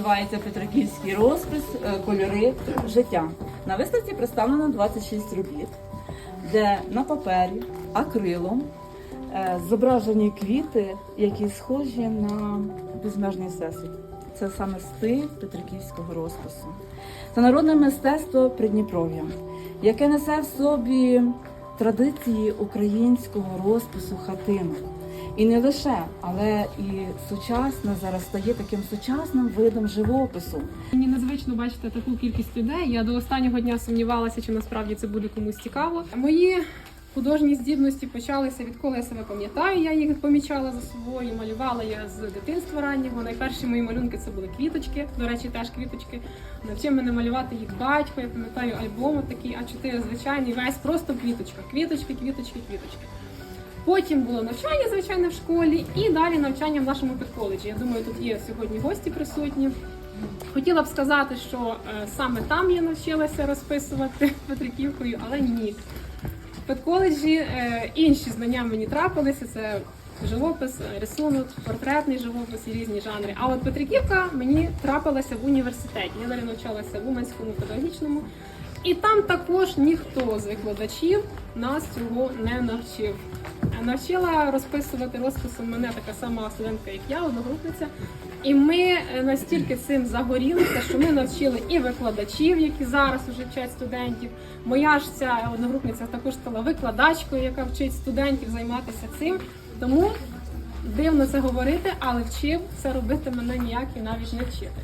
називається Петриківський розпис е, Кольори життя. На виставці представлено 26 робіт, де на папері акрилом е, зображені квіти, які схожі на безмежний всесвіт. Це саме стиль Петриківського розпису. Це народне мистецтво Придніпров'я, яке несе в собі традиції українського розпису хатинок. І не лише, але і сучасне зараз стає таким сучасним видом живопису. Мені незвично бачити таку кількість людей. Я до останнього дня сумнівалася, чи насправді це буде комусь цікаво. Мої художні здібності почалися відколи я себе пам'ятаю. Я їх помічала за собою. Малювала я з дитинства раннього. Найперші мої малюнки це були квіточки. До речі, теж квіточки. Навчив мене малювати їх батько. Я пам'ятаю альбом такий А4 звичайний, весь просто квіточка. Квіточки, квіточки, квіточки. Потім було навчання, звичайно, в школі, і далі навчання в нашому підколеджі. Я думаю, тут є сьогодні гості присутні. Хотіла б сказати, що е, саме там я навчилася розписувати Петриківкою, але ні. В педколеджі е, інші знання мені трапилися. Це живопис, е, рисунок, портретний живопис і різні жанри. А от Петриківка мені трапилася в університеті. Я далі навчалася в Уманському педагогічному. І там також ніхто з викладачів нас цього не навчив. Навчила розписувати розписом мене така сама студентка, як я, одногрупниця. І ми е, настільки цим загорілися, що ми навчили і викладачів, які зараз уже вчать студентів. Моя ж ця одногрупниця також стала викладачкою, яка вчить студентів займатися цим. Тому дивно це говорити, але вчив це робити мене ніякий навіть не вчити.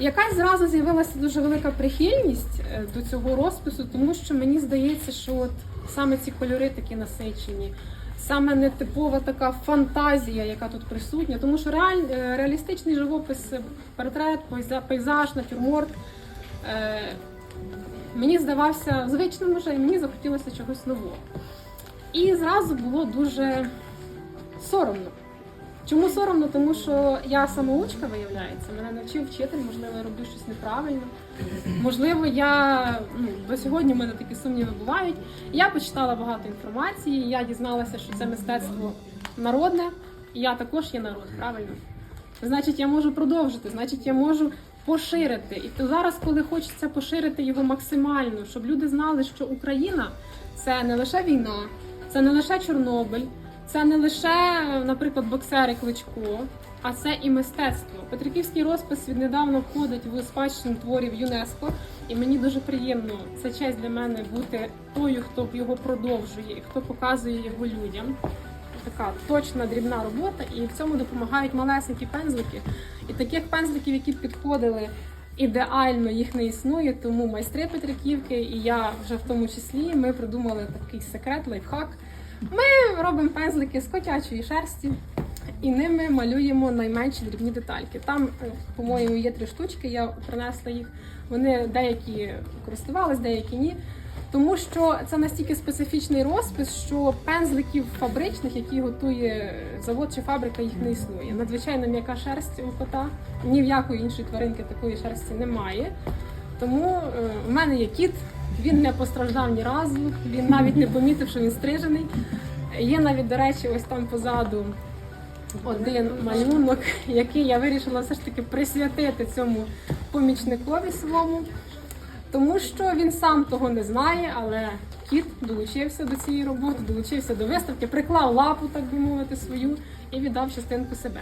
Якась зразу з'явилася дуже велика прихильність е, до цього розпису, тому що мені здається, що от саме ці кольори такі насичені, саме нетипова така фантазія, яка тут присутня, тому що реаль, е, реалістичний живопис, е, портрет, пейзаж, натюрморт мені здавався звичним вже, і мені захотілося чогось нового. І зразу було дуже соромно. Чому соромно? Тому що я самоучка, виявляється, мене навчив вчитель, можливо, я роблю щось неправильно. Можливо, я ну, до сьогодні в мене такі сумніви бувають. Я почитала багато інформації, я дізналася, що це мистецтво народне, і я також є народ, правильно? Значить, я можу продовжити, значить, я можу поширити. І то зараз, коли хочеться поширити його максимально, щоб люди знали, що Україна це не лише війна, це не лише Чорнобиль, це не лише, наприклад, боксери Кличко, а це і мистецтво. Петриківський розпис віднедавна входить в спадщину творів ЮНЕСКО, і мені дуже приємно. Це честь для мене бути тою, хто його продовжує і хто показує його людям. Така точна дрібна робота, і в цьому допомагають малесенькі пензлики. І таких пензликів, які підходили ідеально, їх не існує. Тому майстри Петриківки, і я вже в тому числі, ми придумали такий секрет, лайфхак. Ми робимо пензлики з котячої шерсті і ними малюємо найменші дрібні детальки. Там, е, по-моєму, є три штучки, я принесла їх. Вони деякі користувались, деякі ні. Тому що це настільки специфічний розпис, що пензликів фабричних, які готує завод чи фабрика, їх не існує. Надзвичайно м'яка шерсть у кота. Ні в якої іншої тваринки такої шерсті немає. Тому е, в мене є кіт, він не постраждав ні разу, він навіть не помітив, що він стрижений. Є навіть, до речі, ось там позаду один малюнок, який я вирішила все ж таки присвятити цьому помічникові своєму. Тому що він сам того не знає, але кіт долучився до цієї роботи, долучився до виставки, приклав лапу, так би мовити, свою і віддав частинку себе.